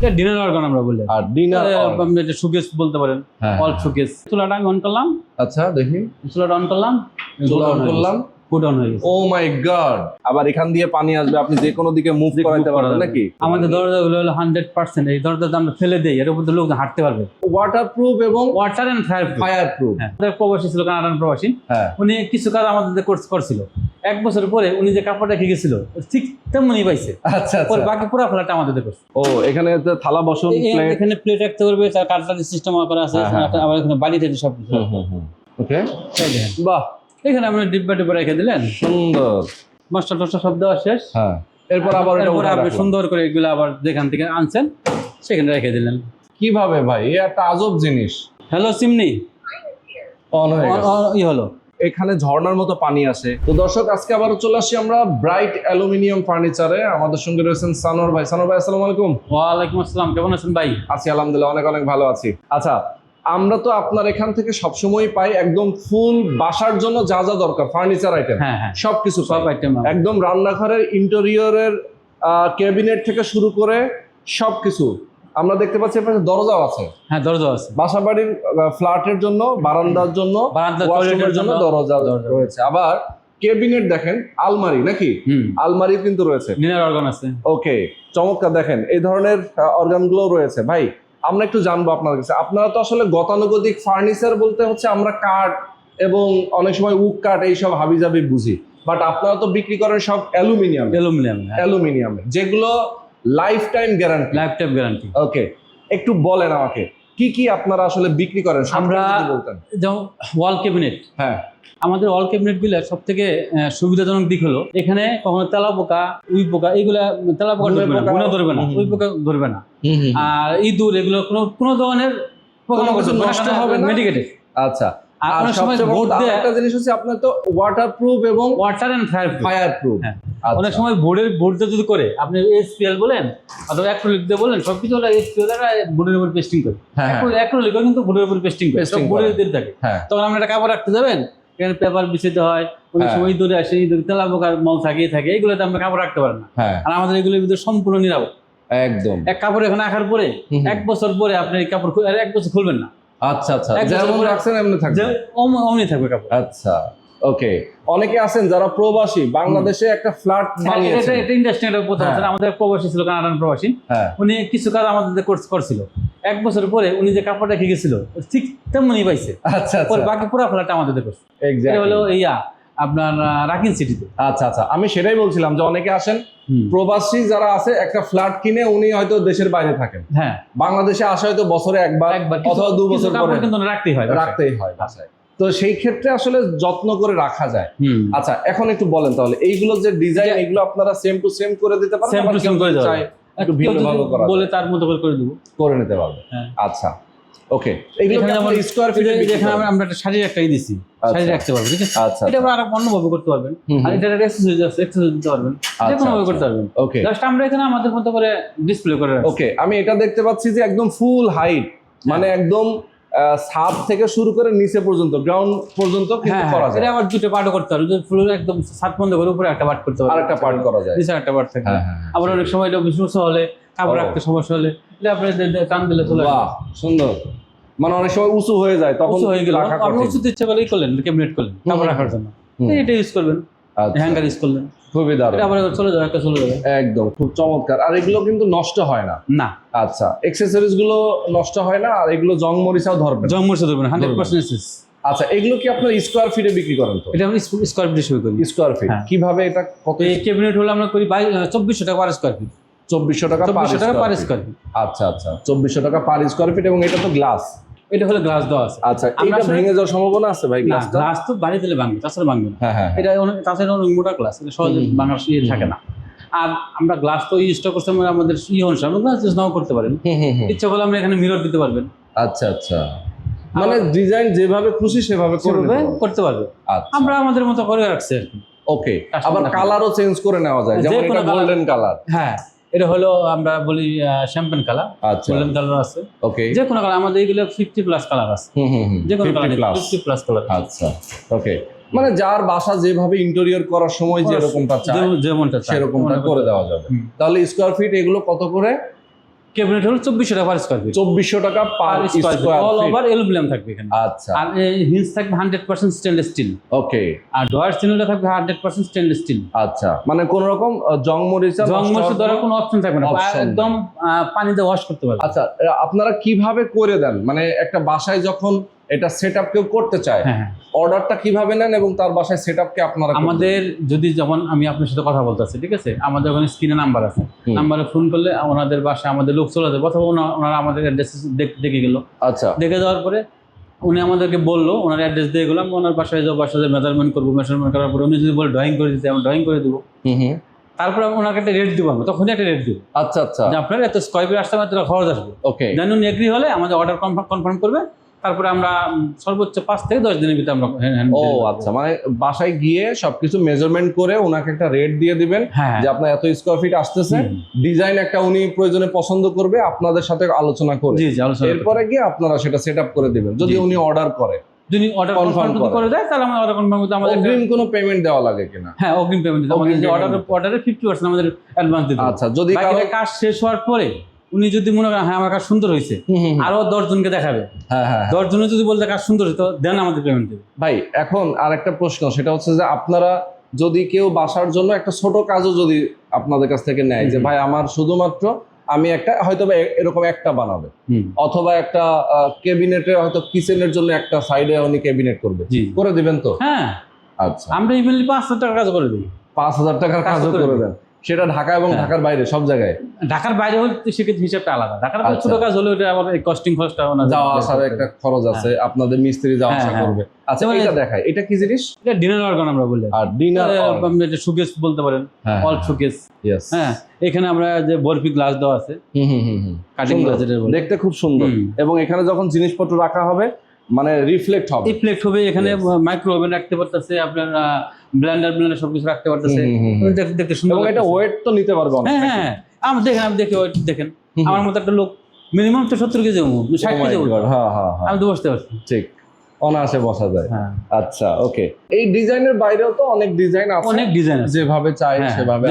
এটা dinner organ আমরা বলি। আর ডিনার আপনি এটা সুকেস বলতে পারেন হ্যাঁ, অল শোকেস চুলাটা আমি অন করলাম। আচ্ছা দেখি। চুলাটা অন করলাম। চুলা অন করলাম। ফুড অন হয়ে গেছে ও মাই গড আবার এখান দিয়ে পানি আসবে আপনি যে কোনো দিকে মুভ যে করাইতে পারবেন নাকি? আমাদের দরজাগুলো হলো হান্ড্রেড পার্সেন্ট এই দরজাটা আমরা ফেলে দিই এর উপর লোকজন হাঁটতে পারবে। ওয়াটার প্রুফ এবং water and fire fire proof আমাদের প্রবাসী ছিল কানাডান প্রবাসী। হ্যাঁ। উনি কিছু কাজ আমাদের কোর্স করছিল। এক বছর পরে উনি যে কাপড় রেখে গেছিল ঠিক তেমনই পাইছে। আচ্ছা পরে আচ্ছা বাকি পুরো ফ্ল্যাটটা আমাদের করছে ও এখানে থালা বসন এখানে প্লেট রাখতে পারবে তার কাটলারি সিস্টেম করা আছে হ্যাঁ, হ্যাঁ, আবার এখানে বাড়ি থেকে সব কিছু ওকে বাহ। এখানে আপনি ডিব্বা টিব্বা রেখে দিলেন। সুন্দর। মাস্টার টাস্টার সব দেওয়া শেষ। হ্যাঁ। এরপর আবার এরপরে আপনি সুন্দর করে এগুলো আবার যেখান থেকে আনছেন সেখানে রেখে দিলেন। কীভাবে ভাই? এই একটা আজব জিনিস। হ্যালো সিমনি। অন ই হলো। এখানে ঝর্ণার মতো পানি আসে তো দর্শক আজকে আবারও চলে আসি আমরা ব্রাইট অ্যালুমিনিয়াম ফার্নিচারে। আমাদের সঙ্গে রয়েছেন সানোয়ার ভাই। সানোয়ার ভাই আসসালামু আলাইকুম। ওয়ালাইকুম আসসালাম। কেমন আছেন ভাই? আছি আলহামদুলিল্লাহ অনেক অনেক ভালো আছি। আচ্ছা আমরা তো আপনার এখান থেকে সবসময় পাই একদম ফুল বাসার জন্য যা যা দরকার ফার্নিচার আইটেম হ্যাঁ হ্যাঁ। সবকিছু সব আইটেম একদম রান্নাঘরের ইন্টেরিয়রের ক্যাবিনেট থেকে শুরু করে সবকিছু। আমরা দেখতে পাচ্ছি পাশে দরজাও আছে। হ্যাঁ দরজা আছে। বাসা বাড়ির ফ্ল্যাটের জন্য বারান্দার জন্য বারান্দা টয়লেটের জন্য দরজা। রয়েছে। আবার কেবিনেট দেখেন আলমারি নাকি? হুম। আলমারি কিন্তু রয়েছে। ডিনার অর্গান আছে। ওকে চমৎকার দেখেন এই ধরনের অর্গানগুলো রয়েছে। ভাই আমরা একটু জানব আপনার কাছে। আপনারা তো আসলে গতানুগতিক ফার্নিচার বলতে হচ্ছে আমরা কাঠ এবং অনেক সময় উক কাঠ এইসব হাবি হাবিজাবি বুঝি। বাট আপনারা তো বিক্রি করেন সব অ্যালুমিনিয়াম। Aluminium aluminium. যেগুলো lifetime guarantee lifetime guarantee okay একটু বলেন আমাকে। কি কি আপনারা আসলে বিক্রি করেন? আমরা- যেমন ওয়াল ক্যাবিনেট হ্যাঁ। আমাদের ওয়াল ক্যাবিনেটগুলো সব থেকে সুবিধাজনক দিক হলো এখানে কখনো তেলা পোকা উই পোকা এগুলা তেলা পোকা ধরবে না গুণা ধরবে না। উই পোকা ধরবে না। আর ইঁদুর এগুলো কোনো কোনো ধরনের নষ্ট হবে? মেডিকেটেড আচ্ছা। আর সময় একটা জিনিস হচ্ছে আপনার তো ওয়াটার প্রুফ এবং water and fire fire proof হ্যাঁ। অনেক সময় বোর্ডের বোর্ড যদি করে আপনি এসপিএল বলেন অথবা অ্যাক্রোলিক দিয়ে বলেন সব কিছু হলো এসপিএল বোর্ডের উপর পেস্টিং করে। হ্যাঁ হ্যাঁ, অ্যাক্রোলিকও কিন্তু বোর্ডের উপর পেস্টিং করে। Pasting বোর্ডের। দিয়ে থাকে। হ্যাঁ। তখন আপনি একটা কাপড় রাখতে যাবেন এখানে পেপার বিছিতে হয় অনেক হ্যাঁ। সময় দূরে আসে ইঁদুর তেলা পোকার মল থাকে থাকে এইগুলোতে আমরা কাপড় রাখতে পারেন না। আর আমাদের এগুলোর ভিতরে সম্পূর্ণ নিরাপদ। একদম। এক কাপড় এখানে রাখার পরে। এক বছর পরে আপনি এই কাপড় আর এক বছর খুলবেন না। আচ্ছা আচ্ছা। যেমন রাখছেন এমনি থাকবে। অমনি থাকবে কাপড়। আচ্ছা। ওকে অনেকে আছেন যারা প্রবাসী বাংলাদেশে একটা ফ্ল্যাট বানিয়েছেন। এটা একটা প্রথম। আমাদের প্রবাসী ছিল কানাডান প্রবাসী। হ্যাঁ। উনি কিছু কাজ আমাদের কোর্স করছিল। এক বছর পরে উনি যে কাপড় রেখে গেছিল ঠিক তেমনই পাইছে। আচ্ছা পরে আচ্ছা বাকি পুরো ফ্ল্যাটটা আমাদের করছে এক্স্যাক্টলি হলো ইয়া আপনার রাকিন সিটিতে আচ্ছা আচ্ছা। আমি সেটাই বলছিলাম যে অনেকে আসেন প্রবাসী যারা আছে একটা ফ্ল্যাট কিনে উনি হয়তো দেশের বাইরে থাকেন। হ্যাঁ। বাংলাদেশে আসা হয়তো বছরে একবার একবার অথবা দু বছর পরে কিন্তু রাখতেই হয় রাখতেই হয় বাসায়। তো সেই ক্ষেত্রে আসলে যত্ন করে রাখা যায়। আচ্ছা এখন একটু বলেন তাহলে এইগুলো যে ডিজাইন এটা- এগুলো আপনারা সেম টু সেম করে দিতে পারেন Same আবার to করে দেওয়া একটু ভিন্ন ভালো করা বলে তার মতো করে করে দেবো। করে নিতে পারবে। হ্যাঁ। আচ্ছা ওকে এগুলো এখানে যেমন স্কোয়ার ফিটে যেখানে আমরা- একটা শাড়ি একটাই দিছি। আচ্ছা। শাড়ি রাখতে পারবেন ঠিক আছে? আচ্ছা এটা আবার অন্যভাবে করতে পারবেন। আর এটা এক্সারসাইজ আছে এক্সারসাইজ দিতে পারবেন। যে আচ্ছা, কোনো ভাবে। করতে পারবেন। ওকে জাস্ট আমরা এখানে আমাদের মতো করে ডিসপ্লে করে রাখছি। ওকে আমি এটা দেখতে পাচ্ছি যে একদম ফুল হাইট মানে একদম ছাদ থেকে শুরু করে নিচে পর্যন্ত গ্রাউন্ড পর্যন্ত কিন্তু হ্যাঁ করা হ্যাঁ, যায় আবার দুটো পার্টও করতে পারবে যদি ফুল একদম সাত বন্ধ করে উপরে একটা পার্ট করতে পারবে আর একটা পার্ট করা যায়। নিচে একটা পার্ট থাকে। হ্যাঁ। আবার অনেক সময় এটা হলে কাপড়। রাখতে সমস্যা হলে এটা আপনি টান দিলে চলে বাহ সুন্দর। মানে অনেক সময় উঁচু হয়ে যায় তখন উঁচু হয়ে গেল। আপনি। উঁচুতে ইচ্ছে করলেই করলেন ক্যাবিনেট করলেন। কাপড় রাখার জন্য। এটা ইউজ করবেন। আচ্ছা, হ্যাঙ্গার ইউজ করলেন। খুবই দারুণ। এটা চলে যাবে একটা চলে যাবে একদম খুব চমৎকার। আর এগুলো কিন্তু নষ্ট হয় না। না। আচ্ছা এক্সেসরিজগুলো নষ্ট হয় না আর এগুলো জং মরিচাও ধরবে না। জঙ্গল সাথে ধরবেন হান্ড্রেড পার্সেন্ট আচ্ছা এগুলো কি আপনার স্কোয়ার ফিটে বিক্রি করেন তো? এটা আমি স্কোয়ার ফিট হিসেবে করি। Square feet. কীভাবে এটা কত এই ক্যাবিনেট হলে আমরা করি চব্বিশশো টাকা পার স্কোয়ার ফিট চব্বিশশো টাকা পার স্কোয়ার ফিট আচ্ছা আচ্ছা চব্বিশশো টাকা পার স্কোয়ার ফিট এবং এটা তো গ্লাস এটা হলে গ্লাস দেওয়া আছে। আচ্ছা এটা ভেঙে যাওয়ার সম্ভাবনা আছে ভাই গ্লাসটা গ্লাস তো বাড়ি দিলে ভাঙবে তাছাড়া ভাঙবে না। হ্যাঁ হ্যাঁ এটা অনেক তাছাড়া অনেক মোটা গ্লাস এটা সহজে ভাঙার ইয়ে থাকে না। আর আমরা গ্লাস তো ইউজটা করতে আমরা আমাদের ইয়ে অনুসারে আমরা গ্লাস ইউজ নাও করতে পারেন। ইচ্ছা করলে আমরা এখানে মিরর দিতে পারবেন। আচ্ছা আচ্ছা। মানে ডিজাইন যেভাবে খুশি সেভাবে করে সেভাবে নিতে পারবে। করতে পারবে। আচ্ছা। আমরা আমাদের মতো করে রাখছি ওকে আবার কালারও চেঞ্জ করে নেওয়া যায় যেমন এটা গোল্ডেন কালার হ্যাঁ। এটা হলো আমরা বলি শ্যাম্পেন কালার গোল্ডেন কালার আছে। ওকে যে কোনো কালার আমাদের এগুলো ফিফটি প্লাস কালার আছে। যে কোনো কালার। ফিফটি প্লাস কালার আচ্ছা ওকে মানে যার বাসা যেভাবে ইন্টেরিয়র করার সময় যেরকমটা চায় যেমনটা সেরকমটা করে। দেওয়া যাবে। তাহলে স্কোয়ার ফিট এগুলো কত করে? ক্যাবিনেট হলো চব্বিশশো টাকা পার স্কোয়ার ফিট চব্বিশশো টাকা per square all over aluminium থাকবে এখানে। আচ্ছা। আর হিন্স থাকবে hundred percent stainless steel okay আর ডয়ার স্টিলটা থাকবে হান্ড্রেড পার্সেন্ট স্টেনলেস স্টিল আচ্ছা। মানে কোন রকম জং মরিচা জং মরিচা ধরার কোনো- অপশন থাকবে না। একদম পানিতে ওয়াশ করতে পারবে। আচ্ছা আপনারা কীভাবে করে দেন? মানে একটা বাসায় যখন এটা সেট আপ কেউ করতে চায় হ্যাঁ হ্যাঁ। অর্ডারটা কীভাবে নেন এবং তার বাসায় সেট আপকে আপনারা আমাদের যদি যখন আমি আপনার সাথে কথা বলতেছি ঠিক আছে? আমাদের ওখানে স্ক্রিনে নাম্বার আছে। নাম্বারে ফোন করলে ওনাদের বাসায় আমাদের লোক চলে যাবে অথবা ওনা- ওনারা আমাদের অ্যাড্রেস দেখে গেল। আচ্ছা। দেখে যাওয়ার পরে উনি আমাদেরকে বলল ওনার অ্যাড্রেস দিয়ে গেলাম ওনার বাসায় যাব বাসায় মেজারমেন্ট করব মেজারমেন্ট করার পরে উনি যদি বলে ড্রয়িং করে দিতে আমি ড্রয়িং করে দেবো। তারপরে আমি ওনাকে একটা রেট দিব আমি তখনই একটা রেট দিব। আচ্ছা আচ্ছা। আপনার এত স্কোয়ার ফিট আসতে আমার খরচ আসবে। ওকে দেন উনি এগ্রি হলে আমাদের অর্ডার কনফার্ম কনফার্ম করবে তারপরে আমরা সর্বোচ্চ পাঁচ থেকে দশ দিনের ভিতরে আমরা ও আচ্ছা মানে বাসায় গিয়ে সবকিছু মেজারমেন্ট করে ওনাকে একটা রেট দিয়ে দিবেন হ্যাঁ যে আপনার এত স্কোয়ার ফিট আসতেছে ডিজাইন একটা উনি প্রয়োজনে পছন্দ করবে আপনাদের সাথে আলোচনা করে। এরপরে গিয়ে আপনারা সেটা সেট আপ করে দিবেন যদি উনি অর্ডার করে যদি অর্ডার কনফার্ম করে। দেয় তাহলে আমরা অর্ডার কনফার্ম করতে আমাদের অগ্রিম কোনো পেমেন্ট দেওয়া লাগে কিনা হ্যাঁ অগ্রিম পেমেন্ট আমাদের অর্ডার দিতে। অর্ডারের ফিফটি পার্সেন্ট আমাদের অ্যাডভান্স দিতে। আচ্ছা যদি কাজ শেষ হওয়ার পরে উনি যদি মনে করেন হ্যাঁ আমার কাজ সুন্দর হয়েছে। আরও দশ জনকে দেখাবে। হ্যাঁ হ্যাঁ দশ জনে যদি বলতে কাজ সুন্দর হয়েছে দেন আমাদের পেমেন্ট দেবে। ভাই এখন আর একটা প্রশ্ন সেটা হচ্ছে যে আপনারা যদি কেউ বাসার জন্য একটা ছোট কাজও যদি আপনাদের কাছ থেকে নেয় যে ভাই আমার শুধুমাত্র আমি একটা হয়তো এরকম একটা বানাবে। অথবা একটা কেবিনেটে হয়তো কিচেনের জন্য একটা সাইডে উনি ক্যাবিনেট করবে। করে দিবেন তো? হ্যাঁ। আচ্ছা। আমরা ইমেলি পাঁচ হাজার টাকা কাজ করে দিই। পাঁচ হাজার টাকার কাজ কাজও করে দেন। সেটা ঢাকা এবং হ্যাঁ। ঢাকার বাইরে সব জায়গায়। ঢাকার বাইরে হলে সেক্ষেত্রে হিসাবটা আলাদা। ঢাকার বাইরে আচ্ছা। ছোট কাজ হলে ওটা আবার কস্টিং খরচটা যাওয়া আসার একটা খরচ আছে আপনাদের মিস্ত্রি যাওয়া হ্যাঁ, আসা হ্যাঁ। করবে। আচ্ছা এটা দেখায় এটা কি জিনিস? এটা ডিনার অর্গান আমরা বলি। আর ডিনার আপনি এটা সুকেস বলতে পারেন অল সুকেস ইয়েস হ্যাঁ এখানে আমরা যে বরফি গ্লাস দেওয়া আছে হুম হুম হুম কাটিং গ্লাস দেখতে খুব সুন্দর। এবং এখানে যখন জিনিসপত্র রাখা হবে মানে রিফ্লেক্ট হবে। রিফ্লেক্ট হবে এখানে মাইক্রো ওভেন রাখতে পারতেছে আপনার ব্লেন্ডার ব্লেন্ডার সবকিছু রাখতে পারতেছে। দেখতে দেখতে সুন্দর এবং এটা ওয়েট তো নিতে পারবে হ্যাঁ হ্যাঁ আমি দেখেন আমি দেখি ওয়েট দেখেন। আমার মতো একটা লোক মিনিমাম তো সত্তর কেজি হব ষাট Oh কেজি হব। হ্যাঁ হ্যাঁ হ্যাঁ। আমি তো বসতে পারছি। ঠিক। অনায়াসে বসা যায়। হ্যাঁ। আচ্ছা ওকে এই ডিজাইনের বাইরেও তো অনেক ডিজাইন আছে। অনেক ডিজাইন আছে। যেভাবে চাই হ্যাঁ, সেভাবে।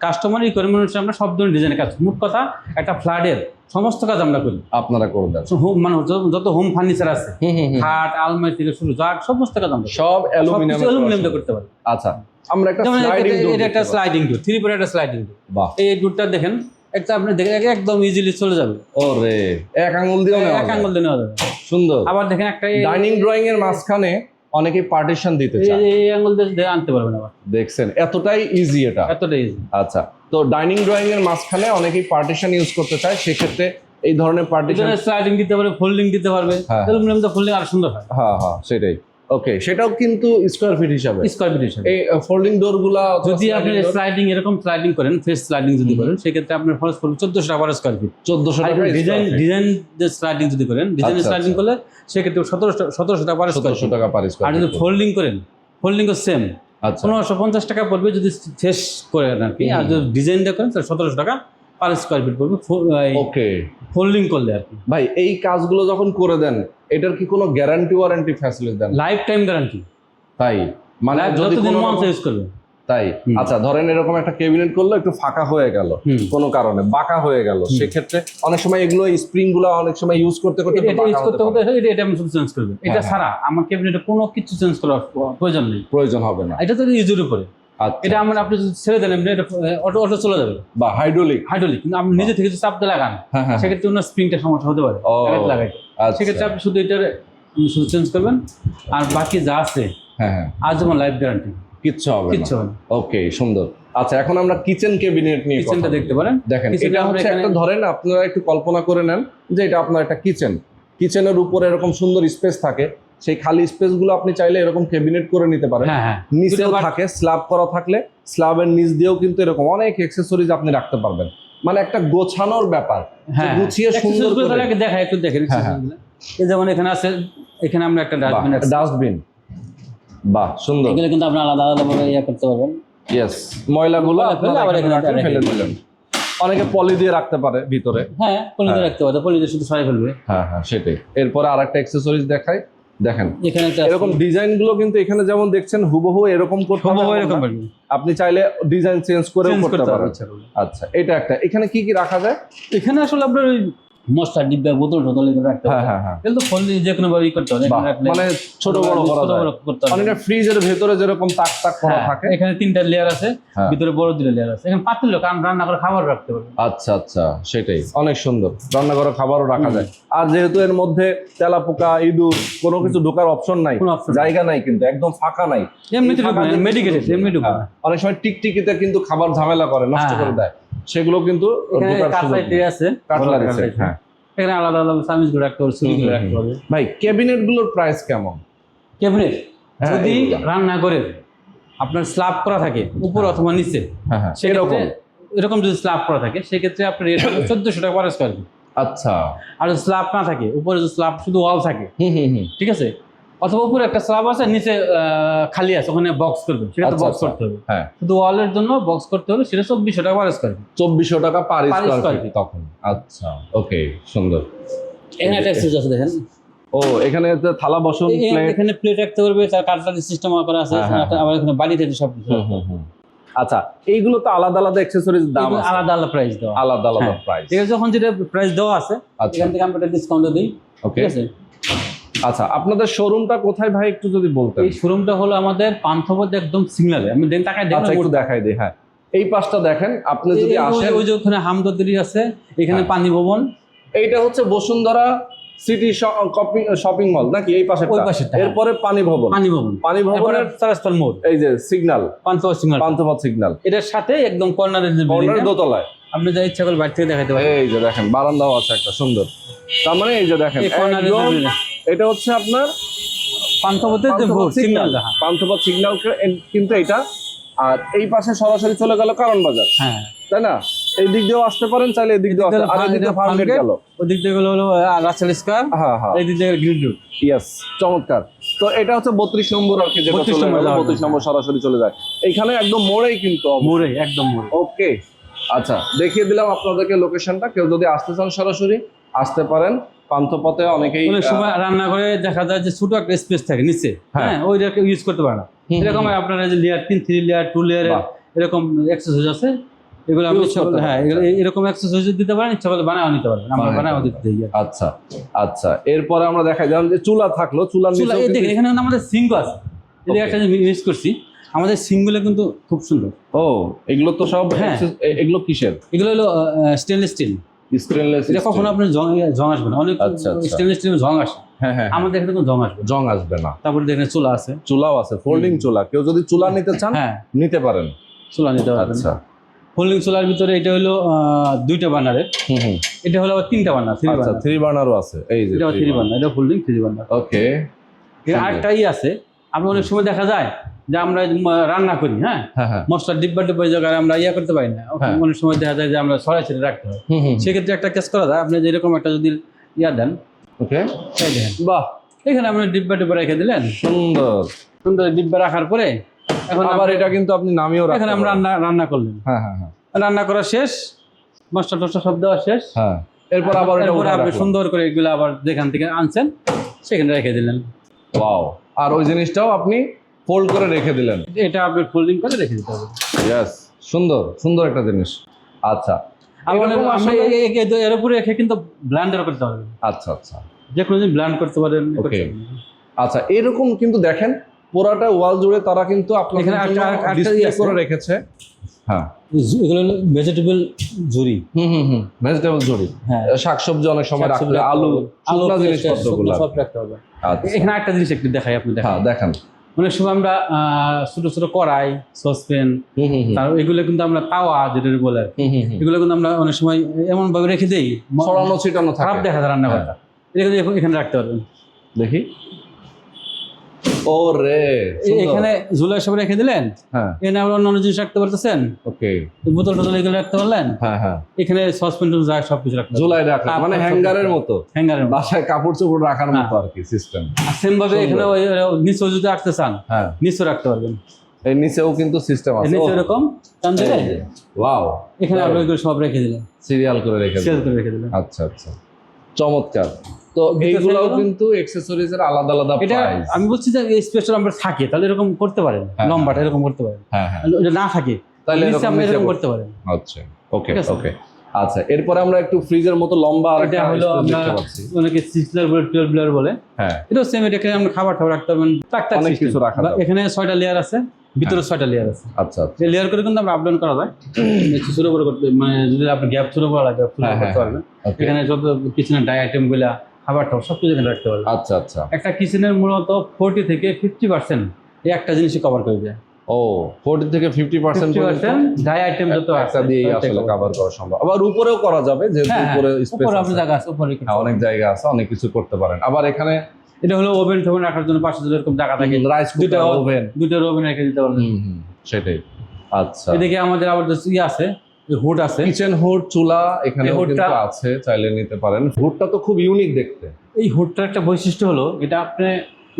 কাস্টমার রিকোয়ারমেন্ট অনুসারে আমরা সব ধরনের ডিজাইনের কাজ। মোট কথা একটা ফ্ল্যাটের সমস্ত কাজ আমরা করি। আপনারা করে দেন। হোম মানে যত- হোম ফার্নিচার আছে। খাট আলমারি থেকে শুরু যা সমস্ত কাজ আমরা। সব অ্যালুমিনিয়াম অ্যালুমিনিয়াম করতে পারি। আচ্ছা আমরা একটা স্লাইডিং এটা একটা স্লাইডিং ডোর থ্রি পরে একটা স্লাইডিং ডোর বাহ। এই ডোরটা দেখেন একটা আপনি দেখেন একদম ইজিলি চলে যাবে। ওরে এক আঙ্গুল দিয়েও নেওয়া এক আঙ্গুল দিয়ে নেওয়া যাবে। সুন্দর। আবার দেখেন একটা ডাইনিং ড্রয়িং এর মাঝখানে অনেকে পার্টিশন দিতে চায়। এই আঙ্গুল দিয়ে আনতে পারবেন আবার। দেখছেন এতটাই ইজি এটা। এতটা ইজি আচ্ছা তো ডাইনিং ড্রয়িং এর মাঝখানে অনেকেই পার্টিশন ইউজ করতে চায় সেক্ষেত্রে এই ধরনের পার্টিশন স্লাইডিং দিতে পারবে ফোল্ডিং দিতে পারবে। অ্যালুমিনিয়াম তো ফোল্ডিং আর সুন্দর হয়। হ্যাঁ হ্যাঁ সেটাই। ওকে সেটাও কিন্তু স্কোয়ার ফিট হিসাবে। স্কোয়ার ফিট হিসাবে। এই ফোল্ডিং যদি আপনি স্লাইডিং এরকম স্লাইডিং করেন ফেস স্লাইডিং যদি। করেন সেক্ষেত্রে আপনার খরচ পড়বে চোদ্দশো টাকা স্কোয়ার ফিট 1400 আর টাকা ডিজাইন ডিজাইন যে স্লাইডিং যদি করেন ডিজাইন স্লাইডিং। করলে সেক্ষেত্রে সতেরোশো সতেরোশো টাকা 1700 টাকা পার আর যদি ফোল্ডিং করেন ফোল্ডিং সেম আচ্ছা। পনেরোশো পঞ্চাশ টাকা পড়বে যদি ফেস করেন আর কি। আর। যদি ডিজাইনটা করেন তাহলে সতেরোশো টাকা পার স্কোয়ার ফিট পড়বে ওকে করলে আর কি। ভাই এই কাজগুলো যখন করে দেন এটার কি কোনো গ্যারান্টি ওয়ারেন্টি ফ্যাসিলিটি দেন? লাইফ টাইম গ্যারান্টি তাই? মানে যতদিন মন ইউজ করবে। তাই? আচ্ছা ধরেন এরকম একটা ক্যাবিনেট করল একটু ফাঁকা হয়ে গেল। কোনো কারণে বাঁকা হয়ে গেল। সেক্ষেত্রে অনেক সময় এগুলো স্প্রিংগুলো অনেক সময় ইউজ করতে করতে এটা ইউজ করতে পারে। এটা এটা আমি চেঞ্জ করবে। এটা হ্যাঁ, ছাড়া আমার ক্যাবিনেটে কোনো কিছু চেঞ্জ করার প্রয়োজন নেই। প্রয়োজন হবে না। এটা তো ইউজের উপরে। এটা আমরা আপনি যদি ছেড়ে দেন এমনি এটা অটো অটো চলে যাবে। বা হাইড্রোলিক হাইড্রোলিক কিন্তু আপনি নিজে থেকে যদি চাপ দিয়ে লাগান হ্যাঁ হ্যাঁ সেক্ষেত্রে ওনার স্প্রিংটা সমস্যা হতে পারে লাগাইতে। আচ্ছা। সেক্ষেত্রে আপনি শুধু এটার শুধু চেঞ্জ করবেন আর বাকি যা আছে হ্যাঁ হ্যাঁ। আজ যেমন লাইফ গ্যারান্টি কিচ্ছু হবে কিচ্ছু হবে ওকে সুন্দর। আচ্ছা এখন আমরা কিচেন ক্যাবিনেট নিয়ে কিচেনটা দেখতে পারেন। দেখেন এটা হচ্ছে একটা ধরেন আপনারা একটু কল্পনা করে নেন যে এটা আপনার একটা কিচেন কিচেনের উপরে এরকম সুন্দর স্পেস থাকে। সেই খালি স্পেসগুলো আপনি চাইলে এরকম ক্যাবিনেট করে নিতে পারেন। হ্যাঁ হ্যাঁ। নিচেও থাকে স্ল্যাব করা থাকলে স্ল্যাবের নিচ দিয়েও কিন্তু এরকম অনেক এক্সেসরিজ আপনি রাখতে পারবেন। মানে একটা গোছানোর ব্যাপার হ্যাঁ গুছিয়ে সুন্দর করে- তাহলে একটু দেখেন। এই যেমন এখানে আছে এখানে আমরা একটা ডাস্টবিন আছে। ডাস্টবিন বাহ সুন্দর। এগুলো কিন্তু আপনি আলাদা আলাদা ভাবে ইয়ে করতে পারবেন। ইয়েস ময়লাগুলো ময়লা ফেলে আবার এখানে ফেলে দিলেন অনেকে পলি দিয়ে রাখতে পারে ভিতরে। হ্যাঁ পলিতে হ্যাঁ। রাখতে পারবে পলিতে শুধু সরাই ফেলবে। হ্যাঁ হ্যাঁ সেটাই। এরপরে আর একটা অ্যাক্সেসরিজ দেখাই। দেখেন এখানে এরকম ডিজাইনগুলো কিন্তু এখানে যেমন দেখছেন হুবহু এরকম করতে এরকম আপনি চাইলে ডিজাইন চেঞ্জ করে করতে করতে পারবেন আচ্ছা এটা একটা। এখানে কি কি রাখা যায়? এখানে আসলে আপনার ওই মশলা ডিব্বা বোতল টোতল এগুলো রাখতে হ্যাঁ হ্যাঁ হ্যাঁ। কিন্তু দিয়ে যে কোনো ভাবে করতে হবে। মানে ছোট বড় করা ছোট যায়। বড় করতে হবে। অনেকটা ফ্রিজের ভেতরে যেরকম তাক তাক করা হ্যাঁ, থাকে। এখানে তিনটা লেয়ার আছে হ্যাঁ। ভিতরে বড় দুটো লেয়ার আছে। এখানে পাতিল রান্না করে খাবার রাখতে পারবে আচ্ছা আচ্ছা সেটাই। অনেক সুন্দর। রান্না করা খাবারও রাখা যায়। আর যেহেতু এর মধ্যে তেলাপোকা ইঁদুর কোনো কিছু ঢোকার অপশন নাই কোনো জায়গা নাই কিন্তু একদম ফাঁকা নাই। মেডিকেটেড এমনি ঢুকবে হ্যাঁ, অনেক সময় টিকটিকিতে কিন্তু খাবার ঝামেলা করে নষ্ট করে দেয়। সেগুলো কিন্তু। আছে? কাটলারি হ্যাঁ। এখানে আলাদা আলাদা গুলো রাখতে হবে গুলো রাখতে হবে। ভাই ক্যাবিনেটগুলোর প্রাইস কেমন? ক্যাবিনেট? হ্যাঁ, যদি রান্না করে আপনার স্ল্যাব করা থাকে উপর অথবা নিচে হ্যাঁ হ্যাঁ সেক্ষেত্রে এরকম। যদি স্ল্যাব করা থাকে সেক্ষেত্রে আপনার রেট চোদ্দশো টাকা পার স্কোয়ার ফিট আচ্ছা। আর যদি স্ল্যাব না থাকে উপরে যদি স্ল্যাব শুধু ওয়াল থাকে হুম হুম হুম। ঠিক আছে? অথবা উপরে একটা স্ল্যাব আছে নিচে খালি আছে ওখানে বক্স করবে সেটা আচ্ছা, বক্স আচ্ছা। করতে হবে। হ্যাঁ। শুধু ওয়ালের জন্য বক্স করতে হলে সেটা চব্বিশশো টাকা পার স্কোয়ার ফিট চব্বিশশো টাকা পার স্কোয়ার ফিট তখন। আচ্ছা ওকে সুন্দর। এখানে একটা এক্সেস আছে দেখেন। ও এখানে তো থালা বাসন প্লেট এখানে প্লেট রাখতে পারবে তার কাটলারি সিস্টেম করা আছে হ্যাঁ, হ্যাঁ, আবার এখানে বাড়ি থেকে সব আচ্ছা এইগুলো তো আলাদা আলাদা অ্যাক্সেসরিজ দাম আছে। আলাদা আলাদা প্রাইস দেওয়া। আলাদা আলাদা হ্যাঁ। প্রাইস ঠিক আছে যখন যেটা প্রাইস দেওয়া আছে আচ্ছা। এখান থেকে আমরা ডিসকাউন্ট দিই। ওকে ঠিক আছে? আচ্ছা আপনাদের শোরুমটা কোথায় ভাই একটু যদি বলতেন? এই শোরুমটা হলো আমাদের পান্থপথে একদম সিগনালে। আমি দেন টাকায় আচ্ছা একটু দেখাই দিই হ্যাঁ। এই পাশটা দেখেন আপনি যদি আসেন ওই যে ওখানে হামদর্দি আছে এখানে হ্যাঁ। পানি ভবন। এইটা হচ্ছে বসুন্ধরা সিটি শপিং মল নাকি এই পাশে ওই পাশেরটা, হ্যাঁ। এরপরে পানি ভবন। পানি ভবন। পানি ভবনের চারাস্তল মোড়। এই যে signal Panthapath signal Panthapath signal এটার সাথে একদম কর্নারের যে কর্নার building দোতলায়। আপনি যা ইচ্ছা করে বাড়ি থেকে দেখাতে পারেন। এই যে দেখেন বারান্দাও আছে একটা সুন্দর। তার মানে এই যে দেখেন এটা হচ্ছে আপনার পান্থপথের যে সিগন্যাল পান্থপথ সিগন্যাল কিন্তু এটা। আর এই পাশে সরাসরি চলে গেল কারণ বাজার। হ্যাঁ। তাই না? এই দিক দিয়েও আসতে পারেন চাইলে এই দিক দিয়েও আসতে আর এই দিক দিয়ে ফার্ম গেট গেল। ওই দিক থেকে হলো হলো রাসেল স্কোয়ার। হ্যাঁ হ্যাঁ। এই দিক থেকে গ্রিন রুট। ইয়েস চমৎকার। তো এটা হচ্ছে বত্রিশ নম্বর আর কি যেটা 32 চলে গেল যাওয়া বত্রিশ নম্বর সরাসরি চলে যায়। এইখানে একদম মোড়েই কিন্তু মোড়ে একদম মোড়ে ওকে আচ্ছা দেখিয়ে দিলাম আপনাদেরকে লোকেশনটা কেউ যদি আসতে চান সরাসরি আসতে পারেন। পান্থপথে অনেকেই অনেক সময় রান্না করে দেখা যায় যে ছোট একটা স্পেস থাকে নিচে হ্যাঁ। হ্যাঁ ওইটাকে ইউজ করতে পারে না। এরকম আপনারা যে লেয়ার তিন থ্রি লেয়ার টু লেয়ারের বাহ। এরকম এক্সারসাইজ আছে। এগুলো আপনি হ্যাঁ এরকম এক্সারসাইজ দিতে পারেন ইচ্ছা করলে বানাও নিতে পারেন আমরা বানায় বানাও দিতে দিই আচ্ছা আচ্ছা। এরপরে আমরা দেখাই যেমন যে চুলা থাকল চুলার দেখেন এখানে আমাদের সিঙ্ক আছে। Okay. একটা করছি আমাদের কিন্তু খুব সুন্দর। ও এগুলো তো সব হ্যাঁ। এগুলো কিসের? এগুলো হলো স্টেনলেস স্টিল স্টেনলেস এটা কখনো আপনার জং জং আসবে না। অনেক আচ্ছা, আচ্ছা। স্টেনলেস স্টিল জং আসে। হ্যাঁ হ্যাঁ আমাদের এখানে কোনো জং আসবে জং আসবে না। তারপরে দেখেন চুলা আছে। চুলাও আছে ফোল্ডিং চুলা। কেউ যদি চুলা নিতে চান হ্যাঁ। নিতে পারেন। চুলা নিতে পারবেন। আচ্ছা। ফোল্ডিং চুলার ভিতরে এটা হলো দুইটা বার্নারের এটা হলো আবার তিনটা বার্নার থ্রি আচ্ছা বার্নার থ্রি বার্নারও আছে। এই যে এটা থ্রি বার্নার এটা ফোল্ডিং থ্রি বার্নার ওকে আরেকটাই আছে। আপনি অনেক সময় দেখা যায় যে আমরা রান্না করি হ্যাঁ? হ্যাঁ হ্যাঁ। মশলা ডিব্বা ডিব্বা জায়গায় আমরা ইয়া করতে পারি না। হ্যাঁ। অনেক সময় দেখা যায় যে আমরা ছড়াই ছেড়ে রাখতে হয়। সেক্ষেত্রে একটা কেস করা যায় আপনি যেরকম একটা যদি ইয়া দেন। ওকে। বাহ! এখানে আপনি ডিব্বা ডিব্বা রেখে দিলেন। সুন্দর। সুন্দর ডিব্বা রাখার পরে এখন আবার এটা কিন্তু আপনি নামিয়েও এখানে আমরা রান্না রান্না করলেন। হ্যাঁ হ্যাঁ রান্না করা শেষ মশলা টসলা সব দেওয়া শেষ। হ্যাঁ। এরপর আবার এরপরে আপনি সুন্দর করে এগুলো আবার যেখান থেকে আনছেন সেখানে রেখে দিলেন। ওয়াও! আর ওই জিনিসটাও আপনি ফোল্ড করে রেখে দিলেন। এটা আপনি ফোল্ডিং করে রেখে দিতে হবে। ইয়েস সুন্দর সুন্দর একটা জিনিস। আচ্ছা। এর উপরে রেখে কিন্তু ব্লান্ডার করতে পারবেন আচ্ছা আচ্ছা। যে কোনো দিন ব্লান্ড করতে পারেন. আচ্ছা এরকম কিন্তু দেখেন পুরাটা ওয়াল জুড়ে তারা কিন্তু আপনার ইয়ে। করে রেখেছে। হ্যাঁ। এগুলো ভেজিটেবল হুম হুম হুম। ভেজিটেবল হ্যাঁ। শাকসবজি অনেক সময় রাখতে আলু। আলু শুকনা জিনিসপত্রগুলো সব রাখতে হবে। আচ্ছা। এখানে একটা জিনিস একটু দেখাই আপনি হ্যাঁ দেখান দেখেন। অনেক সময় আমরা আহ, ছোট ছোট কড়াই সসপেন তার এগুলো কিন্তু আমরা তাওয়া যেটা বলে। এগুলো কিন্তু আমরা অনেক সময় এমন ভাবে রেখে দেই। ছড়ানো ছিটানো খারাপ দেখা যায় রান্না হ্যাঁ। এটা কিন্তু এখানে রাখতে পারবেন। দেখি। ও রে এখানে ঝুলা সব রেখে দিলেন? হ্যাঁ। এখানে আবার অন্য জিনিস রাখতে পারতেছেন? ওকে। বোতল টোতল এগুলো রাখতে পারলেন? হ্যাঁ হ্যাঁ। এখানে সসপেন যা সব কিছু রাখতে জুলাই রাখা মানে হ্যাঙ্গারের মতো। হ্যাঙ্গারের বাসায় কাপড় চোপড় রাখার হ্যাঁ। মতো আর কি সিস্টেম সেম ভাবে এখানে ওই- ওই যদি রাখতে চান হ্যাঁ। নিচেও রাখতে পারবেন। এই নিচেও কিন্তু সিস্টেম আছে। নিচে এরকম টান দিলে? ওয়াও এখানে আপনি সব রেখে দিলেন। সিরিয়াল করে রেখে সেল দিন। করে রেখে দিলেন। আচ্ছা আচ্ছা। চমৎকার। তো ভিতর এইগুলো সাইডগুলো? কিন্তু অ্যাক্সেসরিজ এর আলাদা আলাদা এটা আমি বলছি যে স্পেশাল আমরা থাকে তাহলে এরকম করতে পারেন। হ্যাঁ। লম্বাটা এরকম করতে পারেন। হ্যাঁ হ্যাঁ। না থাকে তাহলে এরকম করতে পারেন। আচ্ছা ওকে ওকে আচ্ছা এরপরে আমরা একটু ফ্রিজের মতো লম্বা এটা হলো আমরা অনেকে সিক্স লেয়ার বলে টুয়েলভ লেয়ার বলে। হ্যাঁ। এটাও সেম এটা এখানে আমরা খাবার টাবার রাখতে পারবেন। অনেক কিছু রাখা এখানে ছয়টা লেয়ার আছে ভিতরে ছয়টা লেয়ার আছে। আচ্ছা আচ্ছা। এই লেয়ার করে কিন্তু আমরা আপডাউন করা যায়। ছোট করতে মানে যদি আপনি গ্যাপ ছোট বড় লাগে ছোট হ্যাঁ, করতে হ্যাঁ, পারবেন। এখানে যত কিচেনের ডাই আইটেমগুলা খাবার টাবার সব কিছু এখানে রাখতে পারবেন আচ্ছা আচ্ছা। একটা কিচেনের মূলত ফোরটি থেকে ফিফটি পার্সেন্ট এই একটা জিনিসই কভার করে দেয়। ও ফোর্টি থেকে ফিফটি পার্সেন্ট পার্সেন্ট আইটেম যত একটা দিয়েই আসলে কভার করা সম্ভব। আবার উপরেও করা যাবে যেহেতু হ্যাঁ, হ্যাঁ, উপরে স্পেস উপরে জায়গা আছে উপরে হ্যাঁ অনেক জায়গা আছে অনেক কিছু করতে পারেন। আবার এখানে এটা হলো ওভেন টোভেন রাখার জন্য পাশে এরকম জায়গা থাকে রাইস কুকার ওভেন দুটো ওভেন রেখে দিতে পারবেন। হুম হুম সেটাই। আচ্ছা। এদিকে আমাদের আবার যে ইয়ে আছে হুড আছে। কিচেন হুড চুলা এখানে কিন্তু আছে চাইলে নিতে পারেন। হুডটা তো খুব ইউনিক দেখতে। এই হুডটার একটা বৈশিষ্ট্য হলো এটা আপনি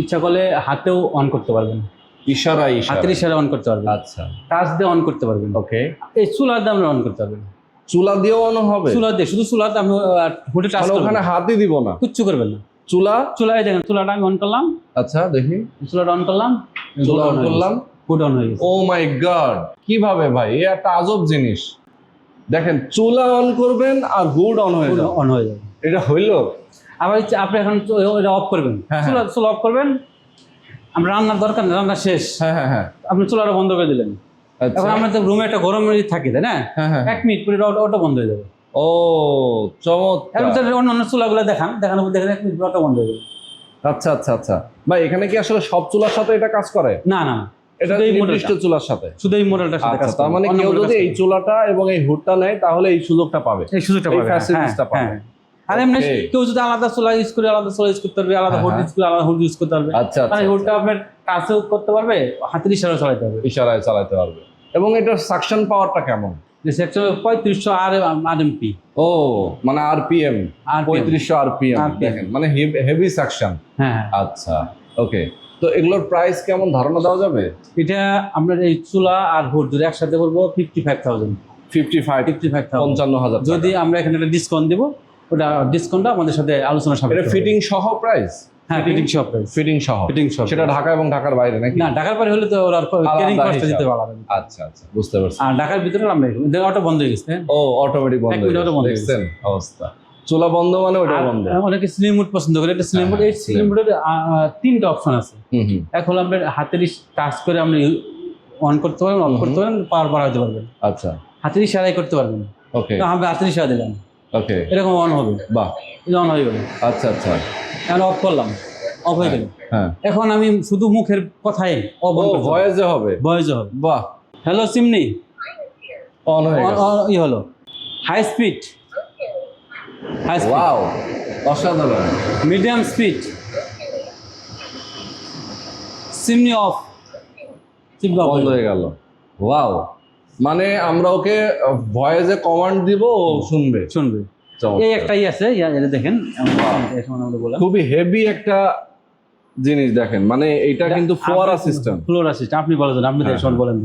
ইচ্ছা করলে হাতেও অন করতে পারবেন। ইশারা হাতের ইশারা অন করতে পারবেন। আচ্ছা। টাচ দিয়ে অন করতে পারবেন। ওকে। এই চুলার দিয়ে আমরা অন করতে পারবেন। চুলা দিয়েও অন হবে? চুলা দিয়ে শুধু চুলাতে আপনি হুডে টাচ করবেন ওখানে হাতই দিব না। কিচ্ছু করবেন না। চুলা? চুলায় দেখেন চুলাটা আমি অন করলাম। আচ্ছা দেখি। চুলাটা অন করলাম। চুলা অন করলাম। হুড অন হয়ে গেছে। ও মাই গড কীভাবে ভাই? এ একটা আজব জিনিস। দেখেন চুলা অন করবেন আর হুড অন হয়ে যাবে। অন হয়ে যাবে। এটা হইল? আবার ইচ্ছা আপনি এখন এটা অফ করবেন। হ্যাঁ, চুলা চুলা অফ করবেন। আমরা রান্নার দরকার নেই রান্না শেষ। হ্যাঁ হ্যাঁ হ্যাঁ। আপনি চুলাটা বন্ধ করে দিলেন। আচ্ছা। এখন আমাদের রুমে একটা গরম থাকে তাই না? হ্যাঁ হ্যাঁ এক মিনিট পরে ওটা- বন্ধ হয়ে যাবে। ও চমৎকার। অন্য অন্য চুলাগুলো দেখান। দেখানোর পর দেখেন এক মিনিট পরে ওটা বন্ধ হয়ে যাবে। আচ্ছা আচ্ছা আচ্ছা। ভাই এখানে কি আসলে সব চুলার সাথে এটা কাজ করে? না না না। এটা এই নির্দিষ্ট চুলার সাথে শুধু এই মডেলটার সাথে আচ্ছা কাজ তার মানে কেউ যদি এই চুলাটা এবং এই হুডটা নেয় তাহলে এই সুযোগটা পাবে। এই সুযোগটা পাবে হ্যাঁ, টা হ্যাঁ, পাবে। হ্যাঁ। আর এমনি কেউ যদি আলাদা চুলা ইউজ করে আলাদা চুলা ইউজ করতে পারবে আলাদা হুড। ইউজ করে আলাদা হুড ইউজ করতে পারবে। আচ্ছা আচ্ছা হুডটা আপনার কাছেও করতে পারবে হাতের ইশারা চালাতে হবে ইশারায় চালাতে পারবে। এবং এটার সাকশন পাওয়ারটা কেমন? যে সেকশন পঁয়ত্রিশশো আর এমপি ও মানে আরপিএম আর পঁয়ত্রিশশো আরপিএম RPM দেখেন মানে হেভি সাকশন হ্যাঁ। আচ্ছা ওকে তো এগুলোর প্রাইস কেমন ধারণা দেওয়া যাবে? এটা আমরা এই চুলা আর হুড যদি একসাথে করব fifty five thousand fifty five fifty five thousand পঞ্চান্ন হাজার যদি আমরা এখানে একটা ডিসকাউন্ট দিব ওটা ডিসকাউন্টটা আমাদের সাথে আলোচনা সাপেক্ষে ফিটিং সহ প্রাইস হ্যাঁ ফিটিং শপ প্রাইস ফিটিং সহ। ফিটিং শপ সেটা ঢাকা এবং ঢাকার বাইরে নাকি? না ঢাকার পরে হলে তো ওরা ক্যারিং কস্টটা দিতে পারবে আচ্ছা আচ্ছা বুঝতে পারছি। আর ঢাকার ভিতরে আমরা ওটা বন্ধ হয়ে গেছে হ্যাঁ? ও অটোমেটিক বন্ধ হয়ে গেছে। অবস্থা। চুলা বন্ধ মানে ওটা বন্ধ। অনেকে স্লিম মুড পছন্দ করে। এটা স্লিম মুড হ্যাঁ, এই স্লিম মুডের তিনটা অপশন আছে। এখন আপনার হাতের টাচ করে আপনি অন করতে পারবেন অফ করতে পারবেন পাওয়ার বাড়াতে পারবেন। আচ্ছা। হাতের ইশারাই করতে পারবেন। ওকে তো আমরা হাতের ইশারা দিলাম। ওকে এরকম অন হবে। বাহ। এটা অন হয়ে গেল। আচ্ছা আচ্ছা। এখন অফ করলাম। অফ হয়ে গেল। হ্যাঁ। এখন আমি শুধু মুখের কথাই অফ ভয়েসে হবে। ভয়েস হবে। বাহ। হ্যালো সিমনি অন হয়ে ই হলো। হাই স্পিড ওয়াও অসাধারণ। Medium speed chimney off off বন্ধ হয়ে গেল। ওয়াও মানে আমরা ওকে ভয়েসে কমান্ড দিব ও শুনবে। শুনবে। এই একটাই আছে ইয়া, দেখেন খুবই হেভি একটা জিনিস দেখেন। মানে এটা কিন্তু ফোয়ারা সিস্টেম ফ্লোরা সিস্টেম আপনি বলেন আপনি হ্যাঁ, বলেন।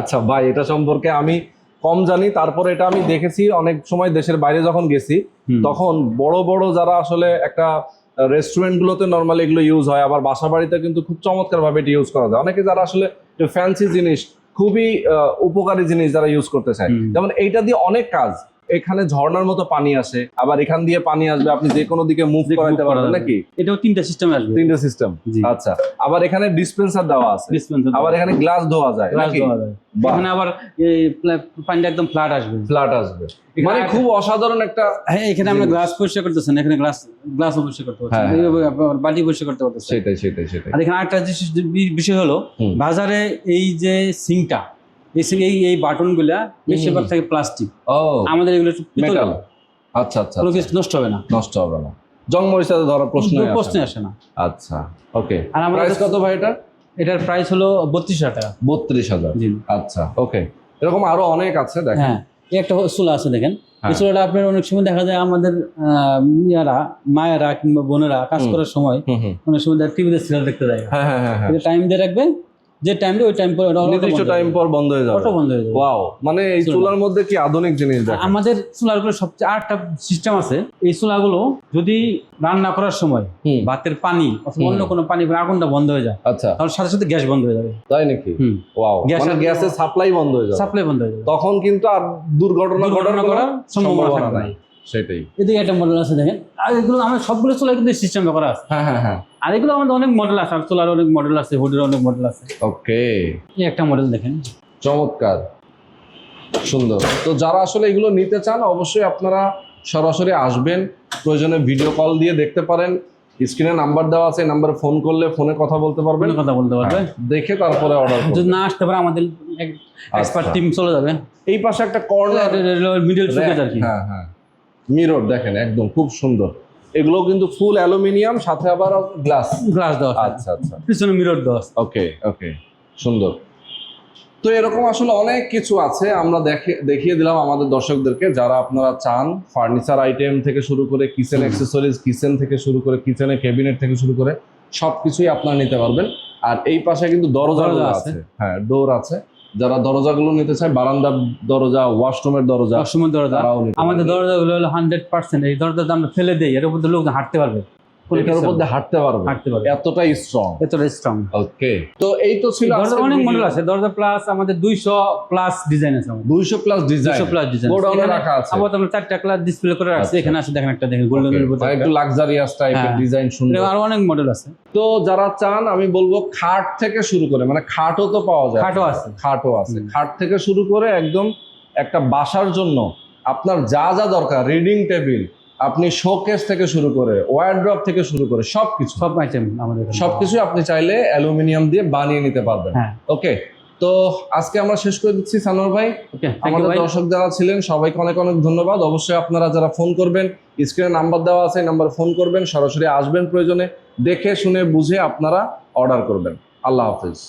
আচ্ছা ভাই এটা সম্পর্কে আমি কম জানি তারপরে এটা আমি দেখেছি অনেক সময় দেশের বাইরে যখন গেছি তখন বড় বড় যারা আসলে একটা রেস্টুরেন্ট গুলোতে নর্মালি এগুলো ইউজ হয় আবার বাসা বাড়িতে কিন্তু খুব চমৎকার ভাবে এটা ইউজ করা যায়। অনেকে যারা আসলে ফ্যান্সি জিনিস খুবই উপকারী জিনিস যারা ইউজ করতে চায় যেমন এইটা দিয়ে অনেক কাজ। এখানে ঝর্ণার মতো পানি আসে আবার এখান দিয়ে পানি আসবে আপনি যে কোনো দিকে মুভ করাইতে পারবেন নাকি? এটাও তিনটা সিস্টেম আসবে। তিনটে সিস্টেম আচ্ছা। আবার এখানে ডিসপেন্সার দেওয়া আছে। ডিসপেন্সার আবার এখানে গ্লাস ধোয়া যায় নাকি। এখানে আবার পানিটা একদম ফ্ল্যাট আসবে। ফ্ল্যাট আসবে। মানে খুব অসাধারণ একটা হ্যাঁ এখানে আমরা গ্লাস পরিষ্কার করতেছেন এখানে গ্লাস গ্লাস পরিষ্কার করতে পারছেন হ্যাঁ, আপনার বাটি পরিষ্কার করতে পারতেছেন সেটাই সেটাই সেটাই। আর এখানে একটা জিনিস- বিষয় হলো বাজারে এই যে সিংটা এই এই এই বাটনগুলা বেশিরভাগ থাকে প্লাস্টিক। ও আমাদের এগুলো একটু মেটাল আচ্ছা আচ্ছা কোনো আচ্ছা। কিছু নষ্ট হবে না। নষ্ট হবে না। জং প্রশ্ন প্রশ্নই আসে না। আচ্ছা ওকে আর আমাদের কত ভাই এটা এটার প্রাইস হলো বত্রিশ হাজার টাকা। বত্রিশ হাজার। আচ্ছা ওকে এরকম আরও অনেক আছে দেখেন। হ্যাঁ একটা চুলা আছে দেখেন। এই হ্যাঁ। চুলাটা আপনার অনেক সময় দেখা যায় আমাদের ইয়ারা মায়েরা কিংবা বোনেরা কাজ করার সময় অনেক সময় টিভিতে সিরিয়াল দেখতে যায়। হ্যাঁ হ্যাঁ হ্যাঁ হ্যাঁ। টাইম দিয়ে রাখবে যে টাইমটা ওই টাইম পরে নির্দিষ্ট টাইম পর বন্ধ হয়ে যাবে। অটো বন্ধ হয়ে যাবে। ওয়াও মানে এই চুলা। চুলার মধ্যে কি আধুনিক জিনিস দেখেন আমাদের চুলাগুলো সবচেয়ে একটা সিস্টেম আছে। এই চুলাগুলো যদি রান্না করার সময় ভাতের পানি অথবা অন্য কোনো পানি আগুনটা বন্ধ হয়ে যায় আচ্ছা। তাহলে সাথে সাথে গ্যাস বন্ধ হয়ে যাবে। তাই নাকি? ওয়াও মানে গ্যাসের সাপ্লাই বন্ধ হয়ে যাবে। সাপ্লাই বন্ধ হয়ে যাবে। তখন কিন্তু আর দুর্ঘটনা ঘটার কোনো করার সম্ভাবনা নাই। সেটাই। এদিকে একটা মডেল আছে দেখেন। আর এগুলো আমার সবগুলো চুলা কিন্তু সিস্টেম করা আছে। হ্যাঁ হ্যাঁ হ্যাঁ। আর এগুলো আমাদের অনেক মডেল আছে আর চুলার অনেক মডেল আছে হুডের অনেক মডেল আছে। ওকে এই একটা মডেল দেখেন। চমৎকার। সুন্দর। তো যারা আসলে এগুলো নিতে চান অবশ্যই আপনারা সরাসরি আসবেন। প্রয়োজনে ভিডিও কল দিয়ে দেখতে পারেন। স্ক্রিনে নাম্বার দেওয়া আছে নাম্বারে ফোন করলে ফোনে কথা বলতে পারবেন। কথা বলতে পারবে হ্যাঁ, দেখে তারপরে অর্ডার যদি না আসতে পারে আমাদের এক্সপার্ট আচ্ছা। টিম চলে যাবে। এই পাশে একটা কর্নার মিডল সুকেজ আর কি। হ্যাঁ হ্যাঁ। মিরর দেখেন একদম খুব সুন্দর। এগুলো কিন্তু ফুল অ্যালুমিনিয়াম সাথে আবার গ্লাস। গ্লাস দেওয়া আচ্ছা আচ্ছা। পিছনে মিরর দেওয়া ওকে ওকে সুন্দর। তো এরকম আসলে অনেক কিছু আছে আমরা দেখে দেখিয়ে দিলাম আমাদের দর্শকদেরকে। যারা আপনারা চান ফার্নিচার আইটেম থেকে শুরু করে কিচেন। অ্যাক্সেসরিজ কিচেন থেকে শুরু করে কিচেনের ক্যাবিনেট থেকে শুরু করে সব কিছুই আপনারা নিতে পারবেন। আর এই পাশে কিন্তু দরজা আছে। হ্যাঁ ডোর আছে। যারা দরজাগুলো নিতে চায় বারান্দার দরজা ওয়াশরুমের দরজা ওয়াশরুমের দরজা আমাদের। দরজাগুলো হলো হান্ড্রেড পার্সেন্ট এই দরজা আমরা ফেলে দিই এর উপর লোক হাঁটতে পারবে এটার কিছু উপর দিয়ে হাঁটতে পারবে। হাঁটতে পারবে। এতটাই স্ট্রং এতটা স্ট্রং ওকে তো এই তো ছিল দরজা অনেক মডেল আছে। দরজা প্লাস আমাদের দুইশো প্লাস ডিজাইন আছে আমাদের। দুইশো প্লাস ডিজাইন প্লাস ডিজাইন গোডাউনে রাখা আছে। আবার আমরা চারটা ক্লাস ডিসপ্লে করে রাখছি। আচ্ছা। এখানে দেখেন একটা দেখেন গোল্ডেনের একটু লাক্সারিয়াস টাইপের। ডিজাইন সুন্দর। আরও অনেক মডেল আছে। তো যারা চান আমি বলব খাট থেকে শুরু করে মানে খাটও তো পাওয়া যায়। খাটও আছে। খাটও আছে। খাট থেকে শুরু করে একদম একটা বাসার জন্য আপনার যা যা দরকার রিডিং টেবিল আপনি শোকেস থেকে শুরু করে ওয়ারড্রপ থেকে শুরু করে সবকিছু সব আইটেম আমাদের। সবকিছু আপনি চাইলে অ্যালুমিনিয়াম দিয়ে বানিয়ে নিতে পারবেন। হ্যাঁ। ওকে তো আজকে আমরা শেষ করে দিচ্ছি সানোয়ার ভাই। আমাদের দর্শক যারা ছিলেন সবাইকে অনেক অনেক ধন্যবাদ। অবশ্যই আপনারা যারা ফোন করবেন স্ক্রিনে নাম্বার দেওয়া আছে নাম্বার ফোন করবেন সরাসরি আসবেন প্রয়োজনে। দেখে শুনে বুঝে আপনারা অর্ডার করবেন। আল্লাহ হাফিজ।